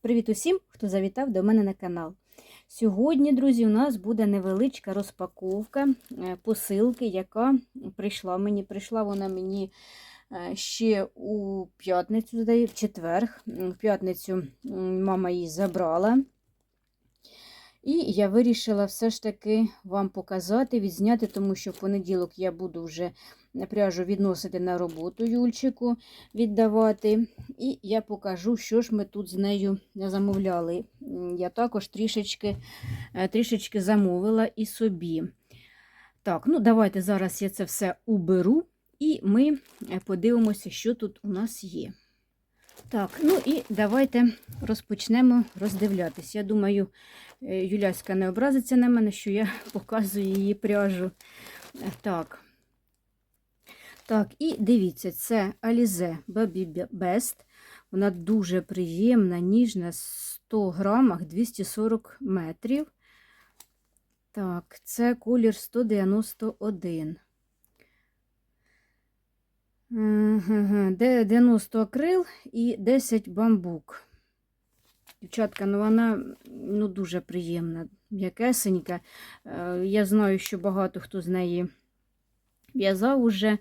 Привіт усім, хто завітав до мене на канал. Сьогодні, друзі, у нас буде невеличка розпаковка е, посилки, яка прийшла мені. Прийшла вона мені е, ще у п'ятницю, в четвер. В п'ятницю мама її забрала. І я вирішила все ж таки вам показати, відзняти, тому що в понеділок я буду вже пряжу відносити на роботу Юльчику, віддавати. І я покажу, що ж ми тут з нею замовляли. Я також трішечки, е, трішечки замовила і собі. Так, ну давайте зараз я це все уберу, і ми е, подивимося, що тут у нас є. Так, ну і давайте розпочнемо роздивлятись. Я думаю, е, Юляська не образиться на мене, що я показую її пряжу. Так. Так, і дивіться, це Alize Baby Best. Вона дуже приємна, ніжна, 100 грамах, 240 метрів. Так, це колір 191. Де 90 акрил і 10 бамбук. Дівчатка, ну вона ну, дуже приємна, м'якесенька. Е, Я знаю, що багато хто з неї в'язав уже.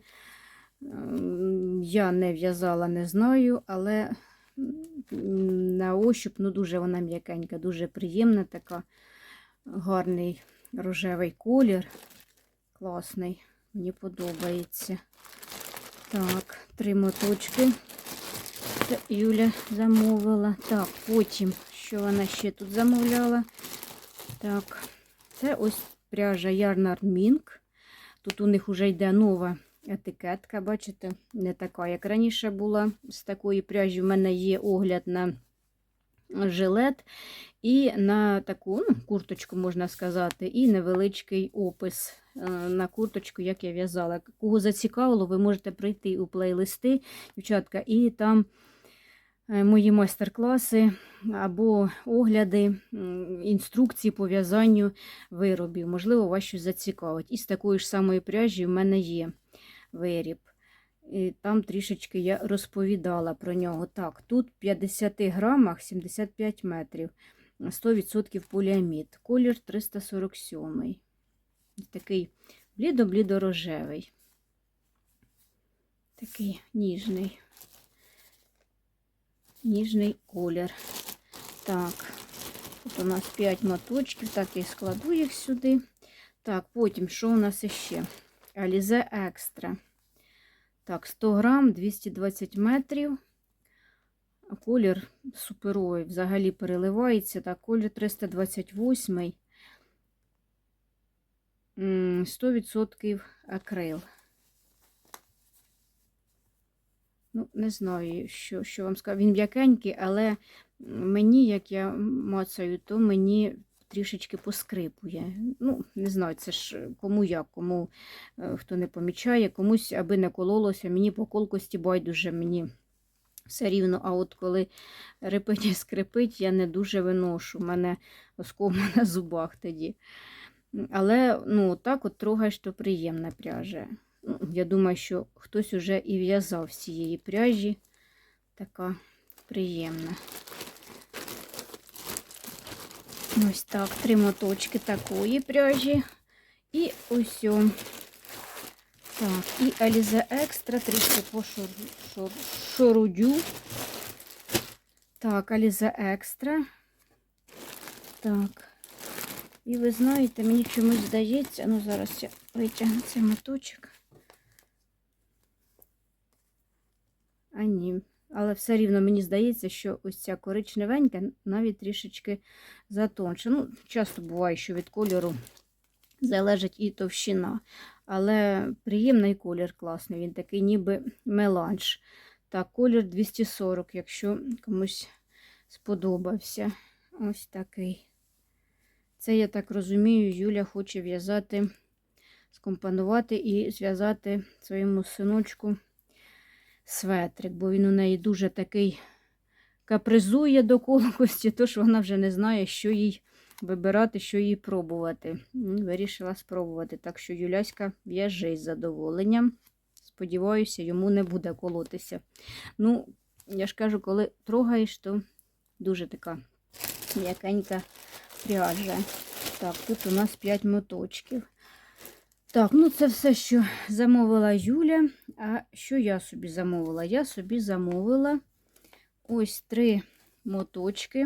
Ем, Я не в'язала, не знаю, але на ощуп ну, дуже вона м'якенька, дуже приємна, така гарний рожевий колір. Класний, мені подобається. Так, три моточки. Це Юля замовила. Так, потім, що вона ще тут замовляла? Так, це ось пряжа Ярнар Мінк. Тут у них вже йде нова етикетка, бачите, не така, як раніше була. З такої пряжі в мене є огляд на жилет і на таку ну, курточку, можна сказати, і невеличкий опис е, на курточку, як я в'язала. Кого зацікавило, ви можете прийти у плейлисти, дівчатка, і там е, мої майстер-класи або огляди, інструкції по в'язанню виробів. Можливо, вас щось зацікавить. І з такої ж самої пряжі в мене є виріб. І там трішечки я розповідала про нього. Так, тут в 50 грамах 75 метрів, 100% поліамід, колір 347. Такий блідо-блідо-рожевий. Такий ніжний, ніжний колір. Так, тут у нас 5 моточків, так я складу їх сюди. Так, потім, що у нас іще? Alize Екстра. Так, 100 грам, 220 метрів. Колір суперовий, взагалі переливається. Так, колір 328. 100% акрил. Ну, не знаю, що, що вам сказати. Він м'якенький, але мені, як я мацаю, то мені трішечки поскрипує. Ну, не знаю, це ж кому як, кому е, хто не помічає, комусь, аби не кололося, мені по колкості байдуже, мені все рівно. А от коли репить і скрипить, я не дуже виношу. У мене оскома на зубах тоді. Але ну, так от трогаєш, то приємна пряжа. Ну, Я думаю, що хтось уже і в'язав з цієї пряжі. Така приємна. Ось так, три моточки такої пряжі. І ось. о. Так, і Alize Екстра, трішки пошорудю. Так, Alize Екстра. Так. І ви знаєте, мені чомусь здається, ну зараз я витягну цей моточок. А ні. Але все рівно мені здається, що ось ця коричневенька навіть трішечки затонша. Ну, часто буває, що від кольору залежить і товщина. Але приємний колір класний, він такий ніби меланж. Так, колір 240, якщо комусь сподобався. Ось такий. Це, я так розумію, Юля хоче в'язати, скомпонувати і зв'язати своєму синочку светрик, бо він у неї дуже такий капризує до колкості, тож вона вже не знає, що їй вибирати, що їй пробувати. Вирішила спробувати. Так що Юляська в'яже з задоволенням. Сподіваюся, йому не буде колотися. Ну, я ж кажу, коли трогаєш, то Дуже така м'якенька пряжа. Так, тут у нас 5 моточків. Так, ну це все, що замовила Юля. А що я собі замовила? Я собі замовила ось три моточки.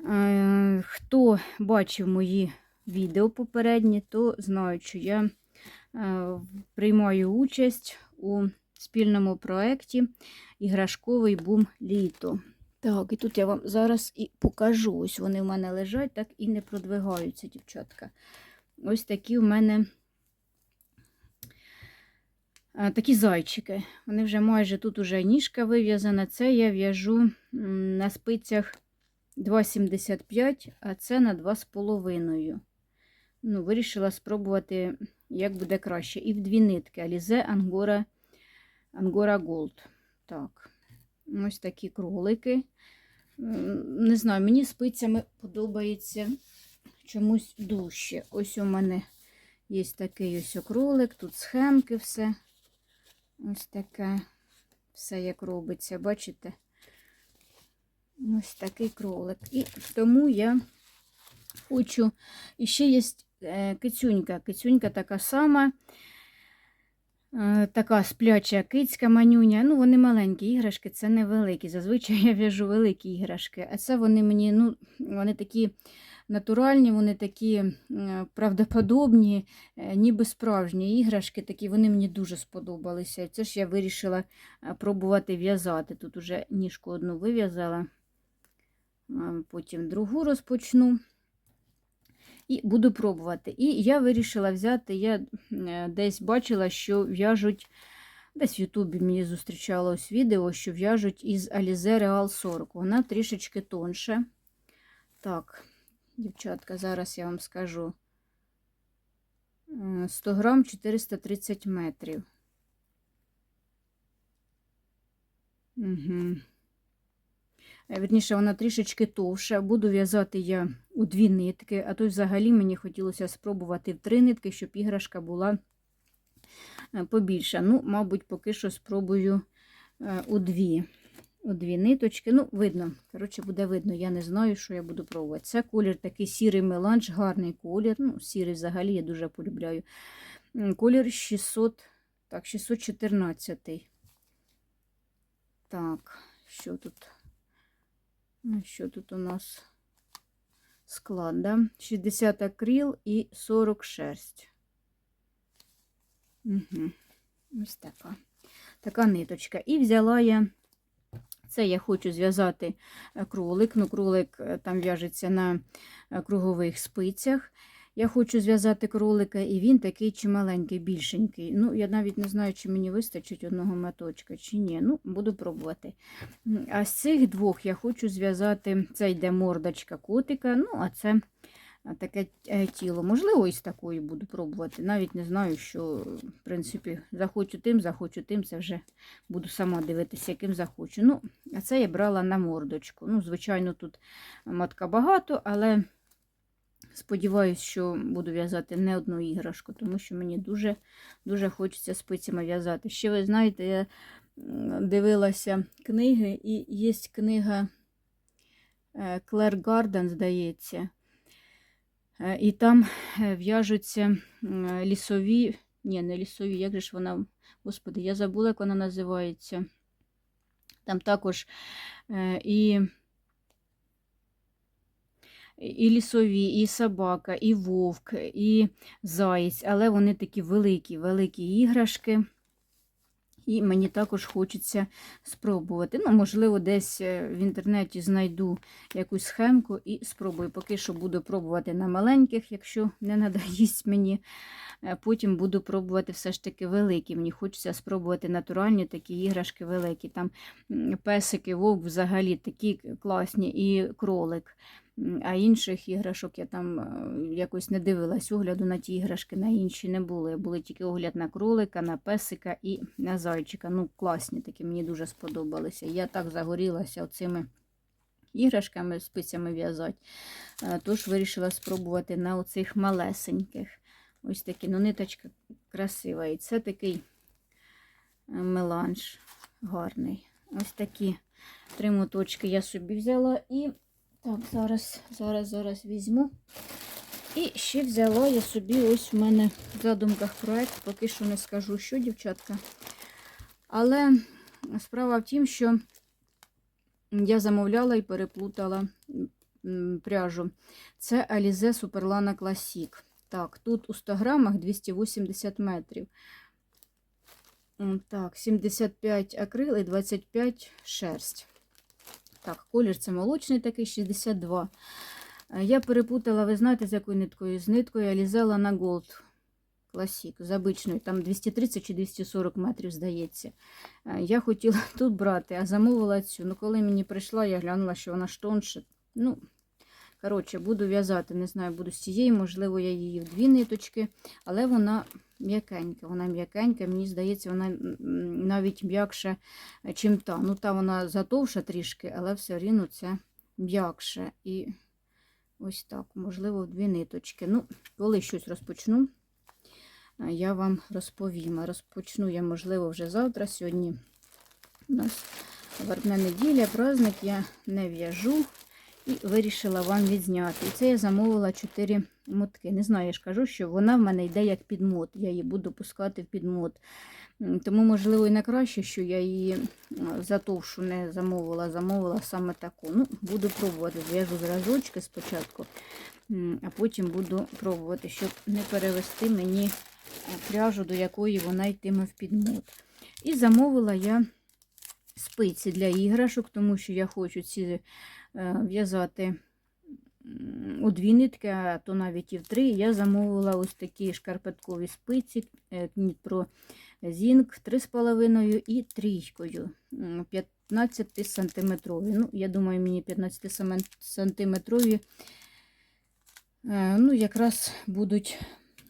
Е, Хто бачив мої відео попередні, то знають, що я е, приймаю участь у спільному проєкті Іграшковий бум літо. Так, і тут я вам зараз і покажу. Ось вони в мене лежать, так і не продвигаються, дівчатка. Ось такі в мене такі зайчики. Вони вже майже тут уже ніжка вив'язана. Це я в'яжу на спицях 2,75, а це на 2,5. Ну, вирішила спробувати, як буде краще. І в дві нитки Alize Angora, Angora Gold. Так, ось такі кролики. Не знаю, мені спицями подобається чомусь дужче. Ось у мене є такий ось кролик, тут схемки все. Ось таке все як робиться, бачите? Ось такий кролик. І тому я хочу. І ще є е, кицюнька. Кицюнька така сама. Е, Така спляча кицька манюня. Ну, вони маленькі іграшки, це не великі. Зазвичай я в'яжу великі іграшки. А це вони мені, ну, вони такі натуральні, вони такі е, правдоподобні, е, ніби справжні іграшки. Такі вони мені дуже сподобалися. Це ж я вирішила пробувати в'язати. Тут уже ніжку одну вив'язала, потім другу розпочну. І буду пробувати. І я вирішила взяти, я е, десь бачила, що в'яжуть, десь в Ютубі мені зустрічалось відео, що в'яжуть із Alize Real 40. Вона трішечки тонша. Так, дівчатка, зараз я вам скажу. Е, 100 грам 430 метрів. Угу. Вірніше, вона трішечки товша. Буду в'язати я у дві нитки, а то взагалі мені хотілося спробувати в три нитки, щоб іграшка була е, побільша. Ну, мабуть, поки що спробую е, у дві. У дві ниточки. Ну, видно. Коротше, буде видно. Я не знаю, що я буду пробувати. Це колір такий сірий меланж, гарний колір. Ну, сірий взагалі я дуже полюбляю. Колір 600, так, 614. Так, що тут? Ну, Що тут у нас склад, да? 60 акрил і 40 шерсть. Угу. Ось така. Така ниточка. І взяла я, це я хочу зв'язати е, кролик. Ну, кролик е, там в'яжеться на е, кругових спицях. Я хочу зв'язати кролика, і він такий чималенький, більшенький. Ну, я навіть не знаю, чи мені вистачить одного моточка, чи ні. Ну, буду пробувати. А з цих двох я хочу зв'язати, це йде мордочка котика, ну, а це таке е, тіло. Можливо, і з такою буду пробувати. Навіть не знаю, що, в принципі, захочу тим, захочу тим, це вже буду сама дивитися, яким захочу. Ну, а це я брала на мордочку. Ну, звичайно, тут матка багато, але. Сподіваюсь, що буду в'язати не одну іграшку, тому що мені дуже дуже хочеться спицями в'язати. Ще ви знаєте, я дивилася книги, і є книга Клер Гарден, здається. Е, І там е, в'яжуться лісові, ні, не лісові, як же ж вона, господи, я забула, як вона називається. Там також е, і і лісові, і собака, і вовк, і заєць, але вони такі великі, великі іграшки. І мені також хочеться спробувати. Ну, можливо, десь е, в інтернеті знайду якусь схемку і спробую. Поки що буду пробувати на маленьких, якщо не надоїсть мені. Е, Потім буду пробувати все ж таки великі. Мені хочеться спробувати натуральні такі іграшки великі. Там песики, вовк взагалі такі класні, і кролик. А інших іграшок я там е, якось не дивилась огляду на ті іграшки, на інші не було. Були тільки огляд на кролика, на песика і на зайчика. Ну, класні такі, мені дуже сподобалися. Я так загорілася оцими іграшками, спицями в'язати. Е, Тож вирішила спробувати на оцих малесеньких. Ось такі, ну, ниточка красива. І це такий е, меланж гарний. Ось такі Три моточки я собі взяла і так, зараз, зараз, зараз візьму. І ще взяла я собі, ось в мене в задумках проект, поки що не скажу, що, дівчатка. Але справа в тім, що я замовляла і переплутала пряжу. Це Alize Superlana Classic. Так, тут у 100 грамах 280 метрів. Так, 75 акрил і 25 шерсть. Так, колір це молочний такий 62. Е, Я перепутала, ви знаєте, з якою ниткою? З ниткою Alize на Gold Classic, з обичною, там 230 чи 240 метрів, здається. Е, Я хотіла тут брати, а замовила цю. Ну, коли мені прийшла, я глянула, що вона ж. Ну, коротше, буду в'язати, не знаю, буду з цієї, можливо, я її в дві ниточки, але вона м'якенька. Вона м'якенька, мені здається, вона навіть м'якша, чим та. Ну, та вона затовша трішки, але все рівно це м'якше. І ось так, можливо, в дві ниточки. Ну, коли щось розпочну, я вам розповім. Розпочну я, можливо, вже завтра. Сьогодні у нас вартна неділя, праздник я не в'яжу і вирішила вам відзняти. І це я замовила 4 мотки. Не знаю, я ж кажу, що вона в мене йде як підмот. Я її буду пускати в підмот. Тому, можливо, і не краще, що я її затовшу не замовила, замовила саме таку. Ну, буду пробувати. Зв'яжу зразочки спочатку, а потім буду пробувати, щоб не перевести мені пряжу, до якої вона йтиме в підмот. І замовила я спиці для іграшок, тому що я хочу ці е, в'язати у дві нитки, а то навіть і в три. Я замовила ось такі шкарпеткові спиці е, Knit Зінк 3,5 і трійкою 15 сантиметрові. Ну, я думаю, мені 15 саме- сантиметрові е, ну, якраз будуть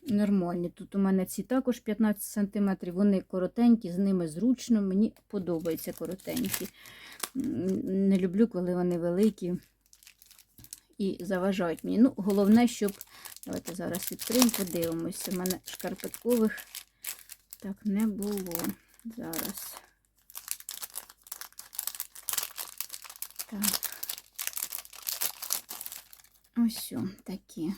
нормальні. Тут у мене ці також 15 см, вони коротенькі, з ними зручно, мені подобаються коротенькі. Не люблю, коли вони великі і заважають мені. Ну, головне, щоб. Давайте зараз відкриємо, подивимося. У мене шкарпеткових так не було. Зараз. Так. Ось такі.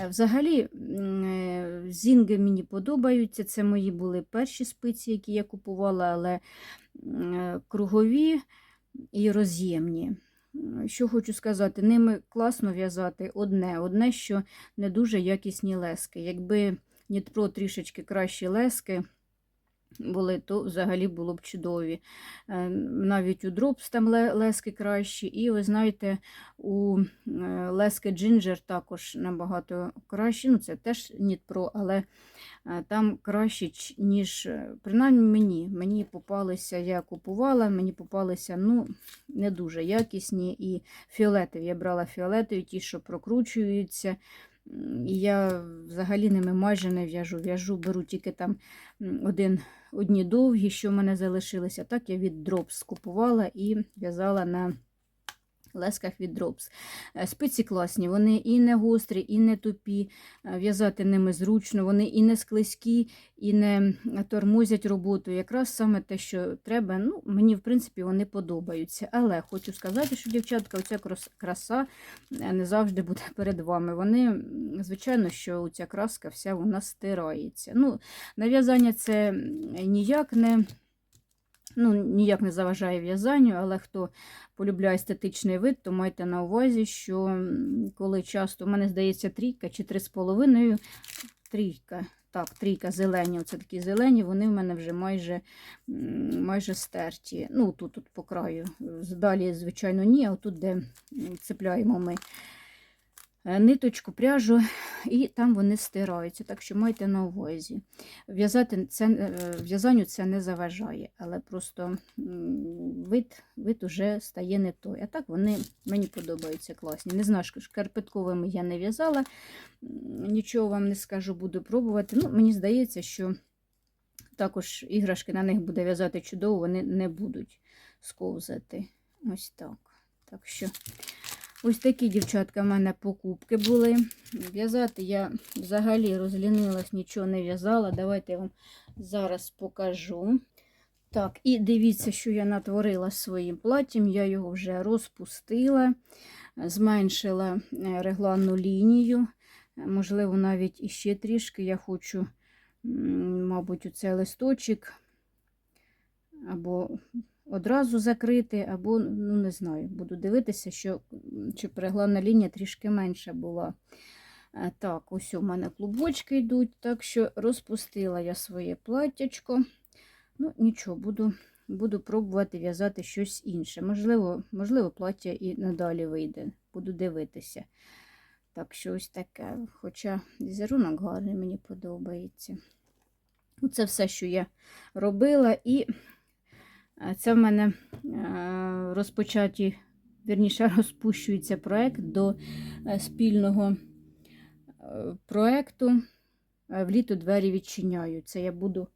Е, Взагалі, е, зінги мені подобаються. Це мої були перші спиці, які я купувала, але е, кругові і роз'ємні. Що хочу сказати, ними класно в'язати одне, одне, що не дуже якісні лески. Якби Дніпро трішечки кращі лески були, то взагалі було б чудові. Е, Навіть у Drops там лески кращі. І ви знаєте, у е, лески Ginger також набагато кращі. Ну, це теж Нітпро, але е, там краще, ніж принаймні мені. Мені попалися, я купувала, мені попалися ну, не дуже якісні і фіолетові. Я брала фіолетові, ті, що прокручуються. Я взагалі ними майже не в'яжу. В'яжу, беру тільки там один, одні довгі, що в мене залишилися. Так я від дроб скупувала і в'язала на лесках від Drops. Е, Спиці класні, вони і не гострі, і не тупі. Е, В'язати ними зручно, вони і не склизькі, і не тормозять роботу. Якраз саме те, що треба. Ну, мені, в принципі, вони подобаються. Але хочу сказати, що дівчатка, оця краса е, не завжди буде перед вами. Вони, звичайно, що ця краска вся вона стирається. Ну, нав'язання це ніяк не. Ну, ніяк не заважає в'язанню, але хто полюбляє естетичний вид, то майте на увазі, що коли часто, у мене здається, трійка чи три з половиною, трійка, так, трійка зелені, оце такі зелені, вони в мене вже майже, майже стерті. Ну, тут, тут по краю. Далі, звичайно, ні, а тут, де цепляємо ми е, ниточку, пряжу, і там вони стираються. Так що майте на увазі. В'язати це, е, в'язанню це не заважає, але просто вид, вид уже стає не той. А так вони мені подобаються класні. Не знаю, шк- шкарпетковими я не в'язала, нічого вам не скажу, буду пробувати. Ну, мені здається, що також іграшки на них буде в'язати чудово, вони не будуть сковзати. Ось так. Так що ось такі, дівчатка, в мене покупки були. В'язати я взагалі розлінилась, нічого не в'язала. Давайте я вам зараз покажу. Так, і дивіться, що я натворила своїм платтям. Я його вже розпустила, зменшила е, регланну лінію. Можливо, навіть іще трішки я хочу, мабуть, у цей листочок або одразу закрити, або, ну не знаю, буду дивитися, що, м, щоб регланна лінія трішки менша була. Е, Так, ось у мене клубочки йдуть, так що розпустила я своє платтячко. Ну, нічого, буду, буду пробувати в'язати щось інше. Можливо, можливо, плаття і надалі вийде. Буду дивитися. Так, що ось таке. Хоча візерунок гарний, мені подобається. Це все, що я робила, і це в мене е, розпочаті, вірніше, розпущується проект до е, спільного е, проекту в літо двері відчиняю. Це я буду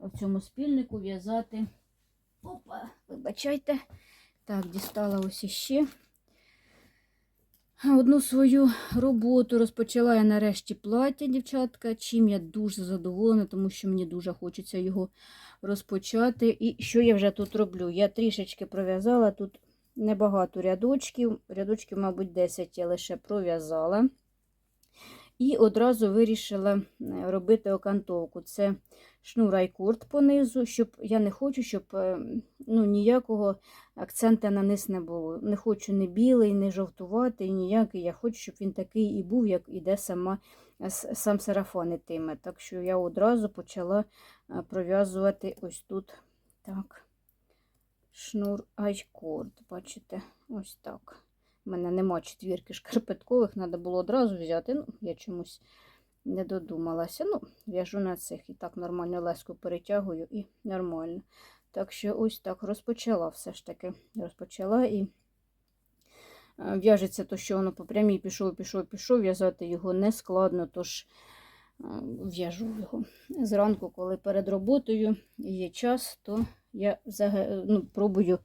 в цьому спільнику в'язати. Опа, вибачайте. Так, дістала ось іще. Одну свою роботу розпочала я нарешті плаття, дівчатка, чим я дуже задоволена, тому що мені дуже хочеться його розпочати. І що я вже тут роблю? Я трішечки пров'язала тут небагато рядочків. Рядочків, мабуть, 10 я лише пров'язала. І одразу вирішила е, робити окантовку. Це шнур айкорд по низу, щоб я не хочу, щоб е, ну, ніякого акцента на низ не було. Не хочу ні білий, ні жовтуватий, ніякий. Я хочу, щоб він такий і був, як іде сама, сам сарафан ітиме. Так що я одразу почала е, пров'язувати ось тут так, шнур айкорд. Бачите, ось так. У мене нема четвірки шкарпеткових, треба було одразу взяти. Ну, я чомусь не додумалася. Ну, в'яжу на цих і так нормально леску перетягую і нормально. Так що ось так розпочала все ж таки. Розпочала і е, в'яжеться то, що воно по прямій пішов, пішов, пішов. В'язати його не складно, тож е, в'яжу його. Зранку, коли перед роботою є час, то я ну, пробую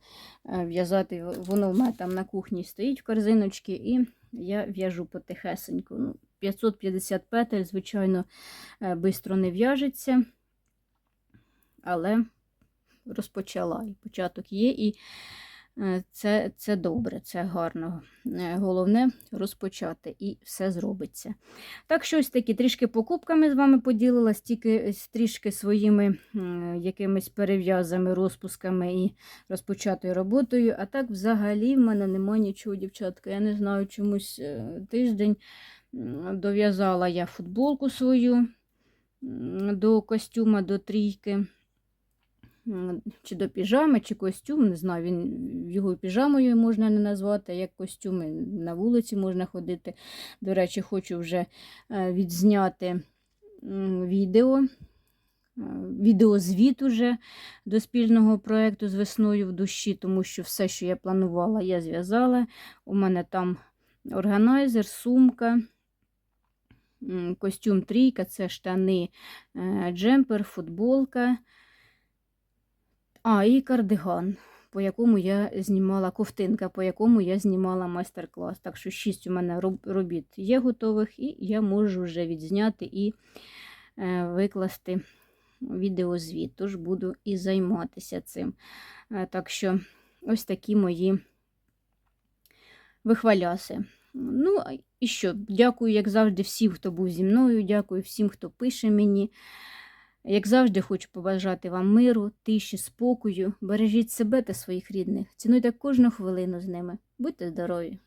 е, в'язати. Воно в мене там на кухні стоїть в корзиночці, і я в'яжу потихесеньку. Ну, 550 петель, звичайно, швидко не в'яжеться, але розпочала. І початок є, і е, це, це добре, це гарно. Е, Головне розпочати, і все зробиться. Так, що ось такі трішки покупками з вами поділилась, тільки трішки своїми якимись перев'язами, розпусками і розпочатою роботою. А так, взагалі, в мене немає нічого, дівчатка. Я не знаю, чомусь е, тиждень дов'язала я футболку свою до костюма, до трійки. Чи до піжами, чи костюм, не знаю, він його піжамою можна не назвати, як костюм і на вулиці можна ходити. До речі, хочу вже е, відзняти відео. е, Відеозвіт уже до спільного проєкту з весною в душі, тому що все, що я планувала, я зв'язала. У мене там органайзер, сумка, костюм трійка, це штани, е, джемпер, футболка. А, і кардиган, по якому я знімала ковтинка, по якому я знімала майстер-клас. Так що шість у мене робіт є готових, і я можу вже відзняти і е, викласти відеозвіт. Тож буду і займатися цим. Е, так що ось такі мої вихваляси. Ну, і що? Дякую, як завжди, всім, хто був зі мною. Дякую всім, хто пише мені. Як завжди, хочу побажати вам миру, тиші, спокою. Бережіть себе та своїх рідних. Цінуйте кожну хвилину з ними. Будьте здорові!